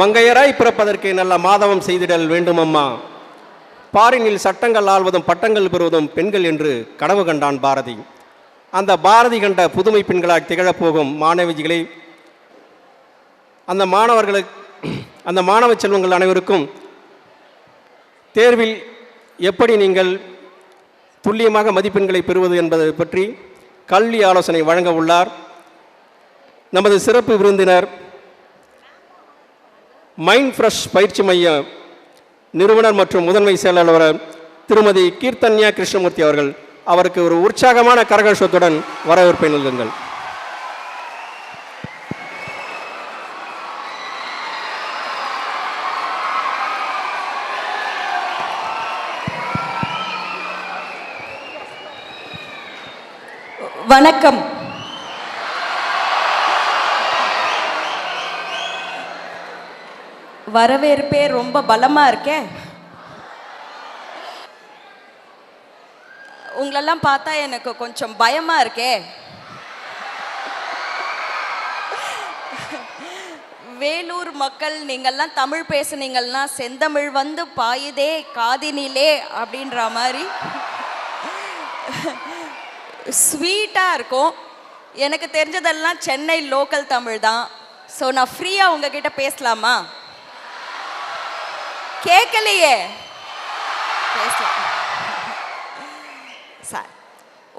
மங்கையராய் பிறப்பதற்கு நல்ல மாதவம் செய்திடல் வேண்டுமம்மா. பாரினில் சட்டங்கள் ஆள்வதும் பட்டங்கள் பெறுவதும் பெண்கள் என்று கனவு கண்டான் பாரதி. அந்த பாரதி கண்ட புதுமை பெண்களாக திகழப் போகும் மாணவிகளை அந்த மாணவர்களுக்கு அந்த மாணவ செல்வங்கள் அனைவருக்கும் தேர்வில் எப்படி நீங்கள் துல்லியமாக மதிப்பெண்களை பெறுவது என்பது பற்றி கல்வி ஆலோசனை வழங்க உள்ளார். நமது சிறப்பு விருந்தினர் மைண்ட் ஃப்ரெஷ் பயிற்சி மைய நிறுவனர் மற்றும் முதன்மை செயலாளர் திருமதி கீர்த்தன்யா கிருஷ்ணமூர்த்தி அவர்கள் அவருக்கு ஒரு உற்சாகமான கரகோஷத்துடன் வரவேற்பை நல்குங்கள் வணக்கம். வரவேற்பே ரொம்ப பலமாக இருக்கே. உங்களெல்லாம் பார்த்தா எனக்கு கொஞ்சம் பயமாக இருக்கே. வேலூர் மக்கள் நீங்கள்லாம் தமிழ் பேசுனீங்கன்னா செந்தமிழ் வந்து பாயுதே காதினிலே அப்படின்ற மாதிரி. ஸ்வீட்டாக இருக்கும். எனக்கு தெரிஞ்சதெல்லாம் சென்னை லோக்கல் தமிழ் தான். ஸோ நான் ஃப்ரீயாக உங்ககிட்ட பேசலாமா? கேட்கலையே சார்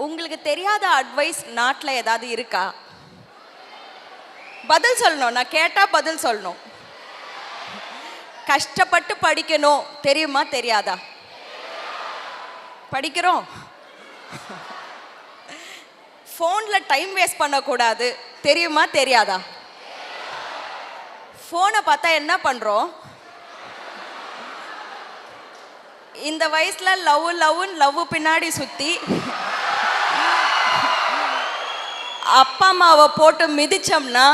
உங்களுக்கு தெரியாத அட்வைஸ் நாட்டில் ஏதாவது இருக்கா? பதில் சொல்லணும். நான் கேட்டால் பதில் சொல்லணும். கஷ்டப்பட்டு படிக்கணும். தெரியுமா தெரியாதா? படிக்கிறோம். ஃபோனில் டைம் வேஸ்ட் பண்ணக்கூடாது. தெரியுமா தெரியாதா? ஃபோனை பார்த்தா என்ன பண்ணுறோம் இந்த வயசில் லவ் லவ்னு லவ் பின்னாடி சுற்றி அப்பா அம்மாவை போட்டு மிதிச்சோம்னா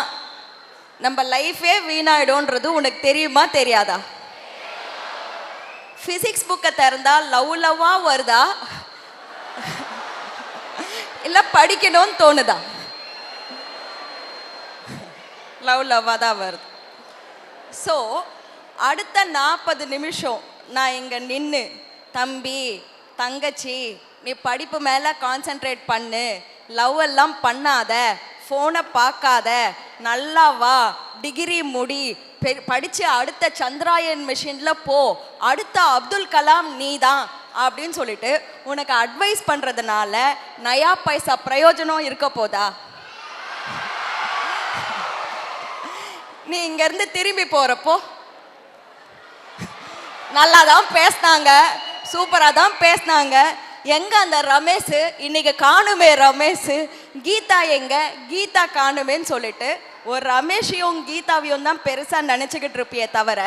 நம்ம லைஃபே வீணாயிடும்ன்றது உனக்கு தெரியுமா தெரியாதா? ஃபிசிக்ஸ் புக்கை திறந்தா லவ் லவ்வா வருதா? இல்லை படிக்கணும்னு தோணுதா? லவ் லவ்வாக தான் வருது. ஸோ அடுத்த நாற்பது நிமிஷம் நான் இங்கே நின்று தம்பி தங்கச்சி நீ படிப்பு மேலே கான்சென்ட்ரேட் பண்ணு. லவ் எல்லாம் பண்ணாத ஃபோனை பார்க்காத. நல்லா வா டிகிரி முடி. பெ- படிச்சு அடுத்த சந்திராயன் மிஷினில் போ. அடுத்த அப்துல் கலாம் நீ தான் அப்படின்னு சொல்லிட்டு உனக்கு அட்வைஸ் பண்ணுறதுனால நயா பைசா பிரயோஜனம் இருக்க போதா? நீ இங்கேருந்து திரும்பி போகிறப்போ நல்லா தான் பேசினாங்க சூப்பராக தான் பேசினாங்க. எங்க அந்த ரமேஷ்? இன்னைக்கு காணுமே ரமேஷ். கீதா எங்க? கீதா காணுமேன்னு சொல்லிட்டு ஒரு ரமேஷையும் கீதாவையும் தான் பெருசாக நினச்சிக்கிட்டு இருப்பியே தவிர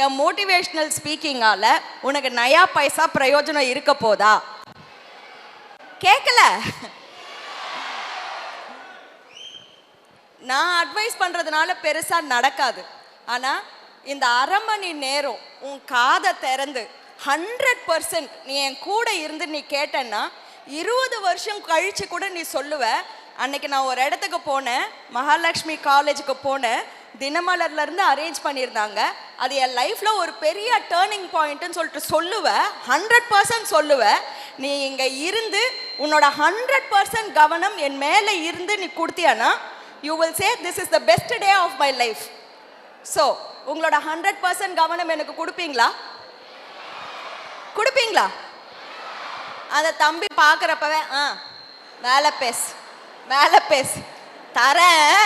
என் மோட்டிவேஷ்னல் ஸ்பீக்கிங்கால் உனக்கு நயா பைசா பிரயோஜனம் இருக்க போதா? கேட்கல நான் அட்வைஸ் பண்ணுறதுனால பெருசாக நடக்காது. ஆனால் இந்த அரை மணி நேரம் உன் காதை திறந்து ஹண்ட்ரட் பர்சன்ட் நீ என் கூட இருந்து நீ கேட்டேன்னா இருபது வருஷம் கழிச்சு கூட நீ சொல்லுவ அன்னைக்கு நான் ஒரு இடத்துக்கு போனேன் மகாலட்சுமி காலேஜுக்கு போனேன் தினமலர்ல இருந்து அரேஞ்ச் பண்ணியிருந்தாங்க. அது என் லைஃப்ல ஒரு பெரிய டேர்னிங் பாயிண்ட்னு சொல்லிட்டு சொல்லுவ ஹண்ட்ரட் பர்சன்ட் சொல்லுவ. நீ இங்க இருந்து உன்னோட ஹண்ட்ரட் பர்சன்ட் கவனம் என் மேலே இருந்து நீ கொடுத்தியானா you will say this is the best day of my life so உங்களோட ஹண்ட்ரட் பர்சன்ட் கவனம் எனக்கு கொடுப்பீங்களா? கொடுப்பீங்களா? அந்த தம்பி பார்க்குறப்பவே ஆ மேலே பேஸ் மேலே பேஸ் தரேன்.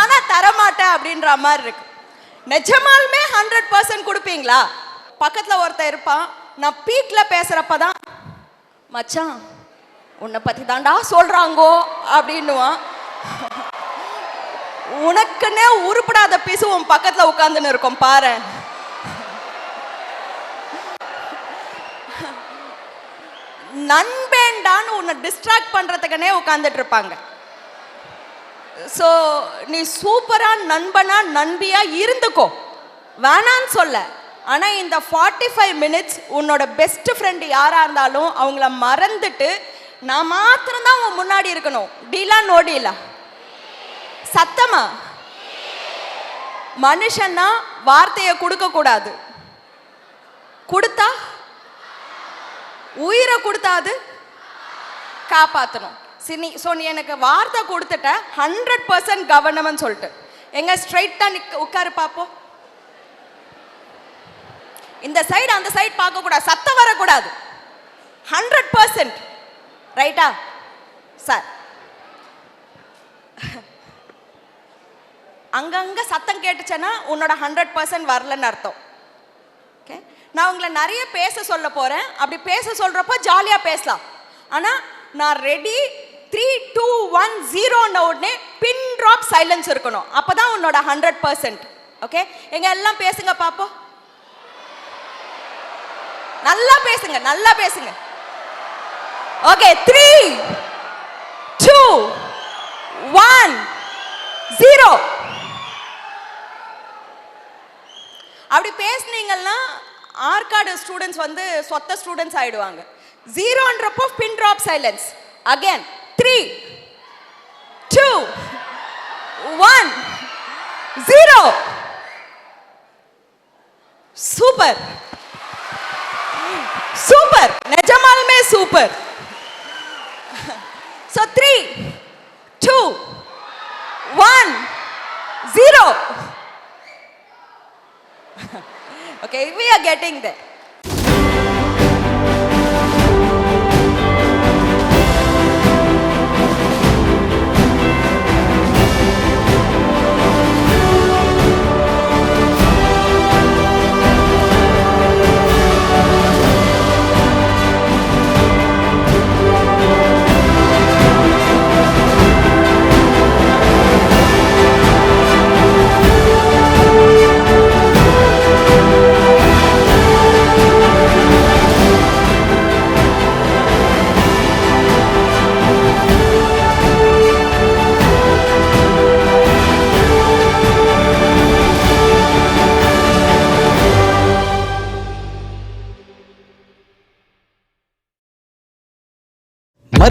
ஆனால் தரமாட்டேன் அப்படின்ற மாதிரி இருக்கு. நிஜமாலுமே ஹண்ட்ரட் பர்சன்ட் கொடுப்பீங்களா? பக்கத்தில் ஒருத்தன் இருப்பான் நான் பீக்கில் பேசுகிறப்ப தான் மச்சான் உன்னை பற்றி தாண்டா சொல்கிறாங்கோ அப்படின்னுவான். உனக்குன்னே உருப்படாத பீசு உன் பக்கத்தில் உட்காந்துன்னு இருக்கும் பாரு. நண்பேண்டான்னு உன்னை டிஸ்ட்ராக்ட் பண்ணுறதுக்குனே உட்காந்துட்டு இருப்பாங்க ஸோ நீ சூப்பராக நண்பனா நண்பியா இருந்துக்கோ. வேணான்னு சொல்ல. ஆனால் இந்த ஃபார்ட்டி ஃபைவ் மினிட்ஸ் உன்னோட பெஸ்ட் ஃப்ரெண்டு யாராக இருந்தாலும் அவங்கள மறந்துட்டு நான் மாத்திரம்தான் உன் முன்னாடி இருக்கணும். டீலா நோ டீலா? சத்தமா? மனுஷன்னா வார்த்தையை கொடுக்க கூடாது. கொடுத்தா? உயிரை கொடுத்தாது காப்பாற்றணும் சினி ஸோ நீ எனக்கு வார்த்தை கொடுத்துட்ட ஹண்ட்ரட் பர்சன்ட் கவனம்னு சொல்லிட்டு. எங்க ஸ்ட்ரைட்டாக நிக்க உட்காரு பார்ப்போம் இந்த சைடு அந்த சைடு பார்க்கக்கூடாது சத்தம் வரக்கூடாது. ஹண்ட்ரட் பர்சன்ட் ரைட்டா சார் அங்கங்க சத்தம் கேட்டுச்சேன்னா உன்னோட ஹண்ட்ரட் பர்சன்ட் வரலன்னு அர்த்தம். ஓகே நான் உங்களை நிறைய பேச சொல்ல போறேன். அப்படி பேச சொல்றப்போ ஜாலியா பேசலாம். ஆனா நான் ரெடி த்ரீ டூ ஒன் ஜீரோன்ன உடனே பின் ட்ராப் சைலன்ஸ் இருக்கணும். அப்பதான் உன்னோட ஹண்ட்ரட் பர்சன்ட் ஓகே எங்க எல்லாம் பேசுங்க பாப்போ நல்லா பேசுங்க நல்லா பேசுங்க. Okay three two one zero அப்படி பேசுனீங்கன்னா ஆற்காடு ஸ்டூடெண்ட்ஸ் வந்து சொத்த ஸ்டூடெண்ட்ஸ் ஆயிடுவாங்க. ஜீரோன்றப்போ pin drop silence again three two one zero super super நிஜமாலுமே super so three two one zero okay we are getting there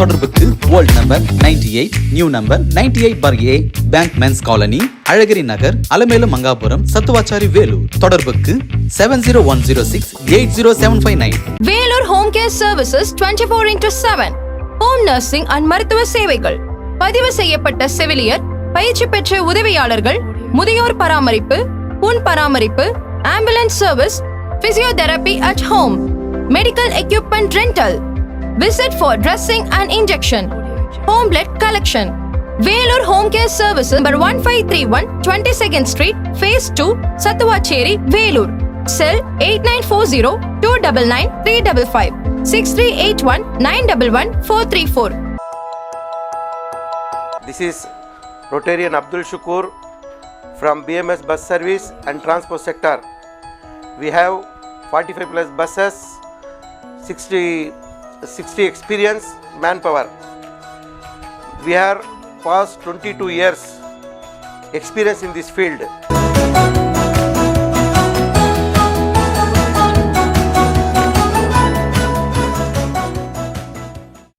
தொடர்புக்கு old number 98 eight new number 98 eight bar A bank men's colony அழகிரி நகர் அலமேலு மங்காபுரம் சத்துவாச்சாரி வேலூர். தொடர்புக்கு seven zero one zero six eight zero seven five nine Vellore home care services 24 four into seven home nursing and மருத்துவ சேவைகள் பதிவு செய்யப்பட்ட செவிலியர் பயிற்சி பெற்ற உதவியாளர்கள் முதியோர் பராமரிப்பு புண் பராமரிப்பு ambulance service physiotherapy at home medical equipment rental Visit for dressing and injection. Home blood collection. Velur Home Care Services, number 1531 22nd Street, Phase 2, Satavacheri, Velur. Cell 8940 299 355 6381 911 434. This is Rotarian Abdul Shukur from BMS Bus Service and Transport Sector. We have 45 plus buses, 60 60 experience manpower. We are past 22 years experience in this field.